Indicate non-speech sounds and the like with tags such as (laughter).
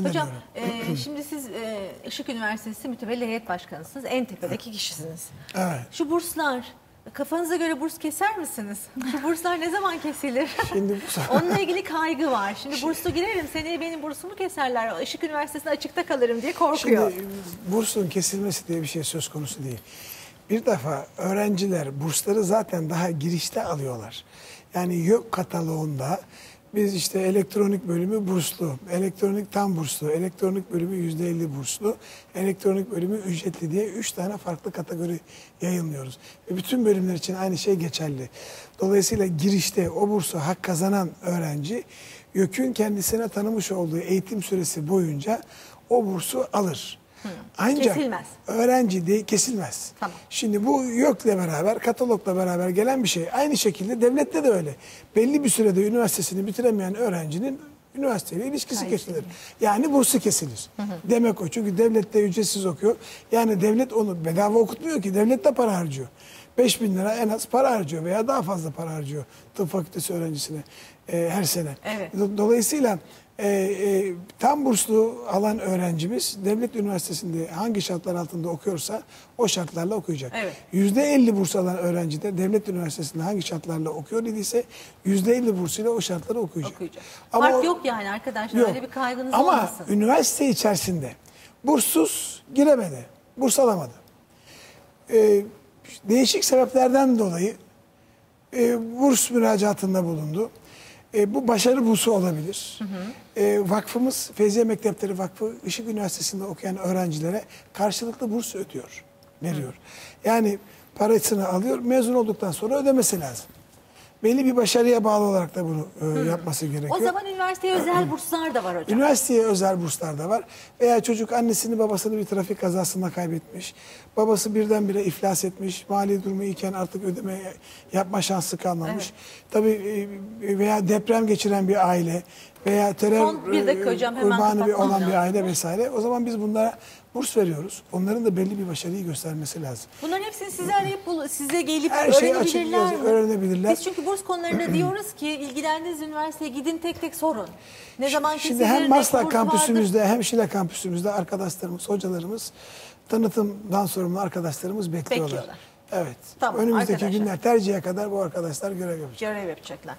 Hocam e, (clears throat) şimdi siz e, Işık Üniversitesi mütevelli heyet başkanısınız. En tepedeki kişisiniz. Evet. Şu burslar kafanıza göre burs keser misiniz? Şu burslar ne zaman kesilir? Şimdi bu (laughs) Onunla ilgili kaygı var. Şimdi burslu girerim seneye benim bursumu keserler. Işık Üniversitesi'nde açıkta kalırım diye korkuyor. Şimdi bursun kesilmesi diye bir şey söz konusu değil. Bir defa öğrenciler bursları zaten daha girişte alıyorlar. Yani yok kataloğunda biz işte elektronik bölümü burslu, elektronik tam burslu, elektronik bölümü yüzde elli burslu, elektronik bölümü ücretli diye üç tane farklı kategori yayınlıyoruz. Ve bütün bölümler için aynı şey geçerli. Dolayısıyla girişte o bursu hak kazanan öğrenci YÖK'ün kendisine tanımış olduğu eğitim süresi boyunca o bursu alır. Ancak Kesilmez. öğrenci değil kesilmez. Tamam. Şimdi bu YÖK'le beraber, katalogla beraber gelen bir şey. Aynı şekilde devlette de öyle. Belli bir sürede üniversitesini bitiremeyen öğrencinin üniversiteyle ilişkisi Kayısı kesilir. Yani bursu kesilir. Demek o. Çünkü devlette ücretsiz okuyor. Yani devlet onu bedava okutmuyor ki. Devlet de para harcıyor. 5 bin lira en az para harcıyor veya daha fazla para harcıyor tıp fakültesi öğrencisine e, her sene. Evet. Do- Dolayısıyla e, e, tam burslu alan öğrencimiz devlet üniversitesinde hangi şartlar altında okuyorsa o şartlarla okuyacak. Evet. Yüzde elli burs alan öğrenci de devlet üniversitesinde hangi şartlarla okuyor idiyse yüzde elli bursuyla o şartları okuyacak. Okuyacak. Ama Fark o- yok yani arkadaşlar Yok. öyle bir kaygınız Ama olmasın. üniversite içerisinde burssuz giremedi, burs alamadı. Ee, değişik sebeplerden dolayı e, burs müracaatında bulundu. E, bu başarı bursu olabilir. E, vakfımız Feyziye Mektepleri Vakfı Işık Üniversitesi'nde okuyan öğrencilere karşılıklı burs ödüyor, veriyor. Yani parasını alıyor, mezun olduktan sonra ödemesi lazım. Belli bir başarıya bağlı olarak da bunu e, yapması gerekiyor. O zaman üniversiteye özel burslar da var hocam. Üniversiteye özel burslar da var. Veya çocuk annesini babasını bir trafik kazasında kaybetmiş. Babası birdenbire iflas etmiş. Mali durumu iken artık ödeme yapma şansı kalmamış. Tabii e, veya deprem geçiren bir aile veya terör Son bir dakika e, hocam, hemen kurbanı bir olan bir aile vesaire. O zaman biz bunlara burs veriyoruz. Onların da belli bir başarıyı göstermesi lazım. Bunların hepsini size arayıp bul- size gelip Her şeyi öğrenebilirler açık mi? öğrenebilirler. Biz çünkü burs konularında diyoruz ki ilgilendiğiniz üniversiteye gidin tek tek sorun. Ne zaman Şimdi kesilir, hem Maslak kampüsümüzde hem Şile kampüsümüzde arkadaşlarımız, hocalarımız, tanıtımdan sorumlu arkadaşlarımız bekliyorlar. Bekliyorlar. Evet. Tamam, Önümüzdeki arkadaşlar. günler tercihe kadar bu arkadaşlar görev yapacak. Görev yapacaklar.